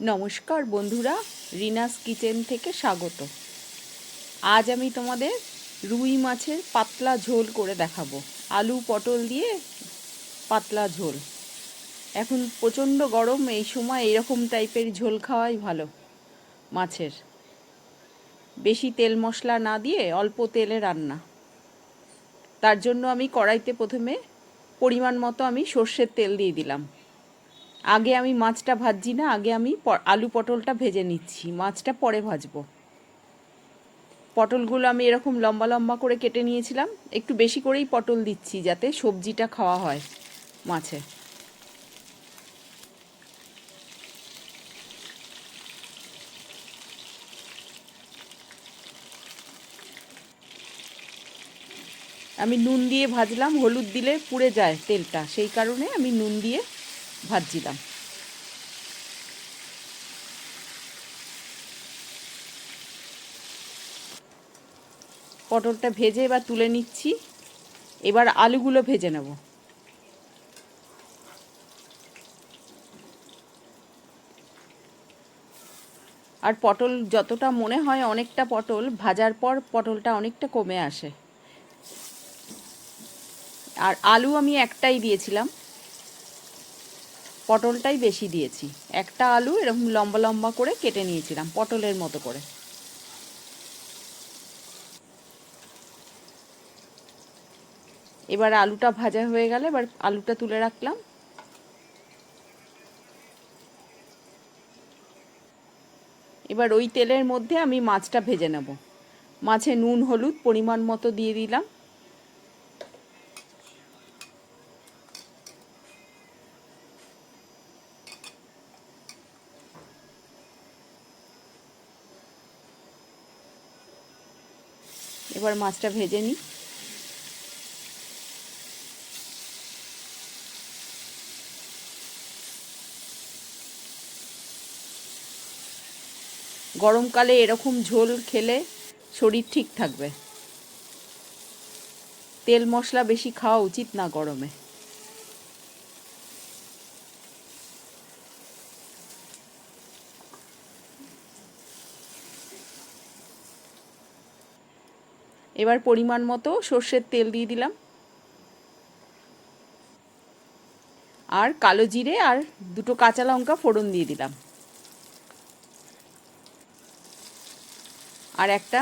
নমস্কার বন্ধুরা, রিনাস কিচেন থেকে স্বাগত। আজ আমি তোমাদের রুই মাছের পাতলা ঝোল করে দেখাবো। আলু পটল দিয়ে পাতলা ঝোল। এখন প্রচণ্ড গরম, এই সময় এরকম টাইপের ঝোল খাওয়াই ভালো মাছের। বেশি তেল মশলা না দিয়ে অল্প তেলে রান্না। তার জন্য আমি কড়াইতে প্রথমে পরিমাণ মতো আমি সর্ষের তেল দিয়ে দিলাম। আগে আমি মাছটা ভাজছি না, আগে আমি আলু পটলটা ভেজে নিচ্ছি। মাছটা পরে ভাজবো। পটলগুলো আমি এরকম লম্বা লম্বা করে কেটে নিয়েছিলাম। একটু বেশি করেই পটল দিচ্ছি যাতে সবজিটা খাওয়া হয় মাছে। আমি নুন দিয়ে ভাজলাম, হলুদ দিলে পুড়ে যায় তেলটা। সেই কারণে আমি নুন দিয়ে ভাজছিলাম পটলটা ভেজে এবার তুলে নিচ্ছি। এবার আলুগুলো ভেজে নেব। আর পটল যতটা মনে হয় অনেকটা পটল, ভাজার পর পটলটা অনেকটা কমে আসে। আর আলু আমি একটাই দিয়েছিলাম। পটলটাই বেশি দিয়েছি। একটা আলু এরকম লম্বা লম্বা করে কেটে নিয়েছিলাম, পটলের মতো করে। এবার আলুটা ভাজা হয়ে গেলে এবার আলুটা তুলে রাখলাম। এবার ওই তেলের মধ্যে আমি মাছটা ভেজে নেব। মাছে নুন, হলুদ পরিমাণ মতো দিয়ে দিলাম। এবার মাছটা ভেজে নিই। গরমকালে এরকম ঝোল খেলে শরীর ঠিক থাকবে। তেল মশলা বেশি খাওয়া উচিত না গরমে। এবার পরিমাণ মতো সর্ষের তেল দিয়ে দিলাম। আর কালো জিরে আর দুটো কাঁচা লঙ্কা ফোড়ন দিয়ে দিলাম। আর একটা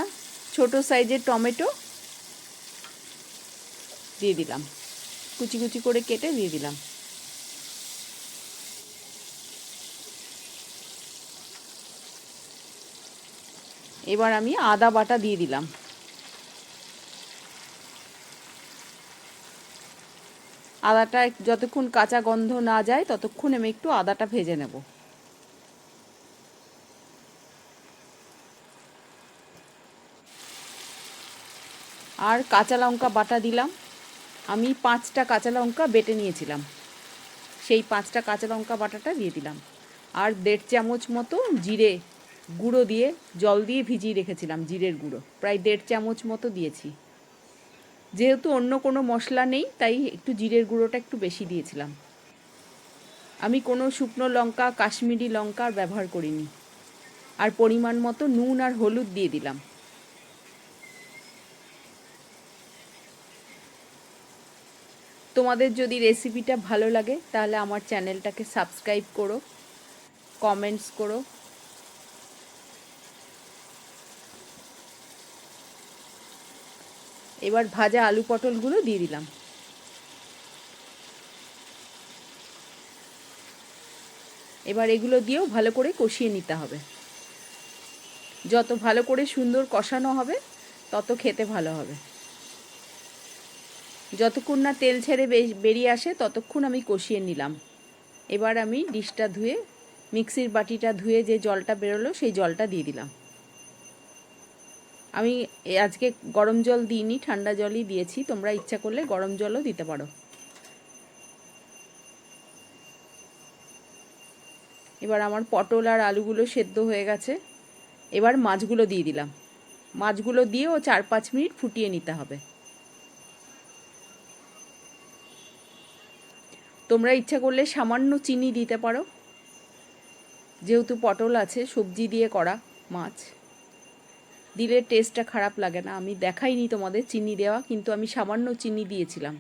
ছোট সাইজের টমেটো দিয়ে দিলাম। কুচি কুচি করে কেটে দিয়ে দিলাম। এবার আমি আদা বাটা দিয়ে দিলাম। আদাটা যতক্ষণ কাঁচা গন্ধ না যায়, ততক্ষণ আমি একটু আদাটা ভেজে নেব। আর কাঁচা লঙ্কা বাটা দিলাম। আমি পাঁচটা কাঁচা লঙ্কা বেটে নিয়েছিলাম। সেই পাঁচটা কাঁচা লঙ্কা বাটাটা দিয়ে দিলাম। আর দেড় চামচ মতো জিরে গুঁড়ো দিয়ে জল দিয়ে ভিজিয়ে রেখেছিলাম, জিরের গুঁড়ো। প্রায় দেড় চামচ মতো দিয়েছি। যেহেতু অন্য কোনো মশলা নেই, তাই একটু জিরের গুঁড়োটা একটু বেশি দিয়েছিলাম। আমি কোনো শুকনো লঙ্কা, কাশ্মীরি লঙ্কা আর ব্যবহার করিনি। আর পরিমাণ মতো নুন আর হলুদ দিয়ে দিলাম। তোমাদের যদি রেসিপিটা ভালো লাগে, তাহলে আমার চ্যানেলটাকে সাবস্ক্রাইব করো, কমেন্টস করো। এবার ভাজা আলু পটলগুলো দিয়ে দিলাম। এবার এগুলো দিয়েও ভালো করে কষিয়ে নিতে হবে। যত ভালো করে সুন্দর কষানো হবে, তত খেতে ভালো হবে। যতক্ষণ না তেল ছেড়ে বেরিয়ে আসে, ততক্ষণ আমি কষিয়ে নিলাম। এবার আমি ডিশটা ধুয়ে, মিক্সির বাটিটা ধুয়ে যে জলটা বেরোলো, সেই জলটা দিয়ে দিলাম। আমি আজকে গরম জল দিইনি, ঠান্ডা জলই দিয়েছি। তোমরা ইচ্ছা করলে গরম জলও দিতে পারো। এবার আমার পটল আর আলুগুলো সেদ্ধ হয়ে গেছে। এবার মাছগুলো দিয়ে দিলাম। মাছগুলো দিয়েও চার পাঁচ মিনিট ফুটিয়ে নিতে হবে। তোমরা ইচ্ছা করলে সামান্য চিনি দিতে পারো। যেহেতু পটল আছে, সবজি দিয়ে করা মাছ। দিলে টেস্টটা খারাপ লাগে না। আমি দেখাইনি তোমাদের চিনি দেওয়া, কিন্তু আমি সামান্য চিনি দিয়েছিলাম।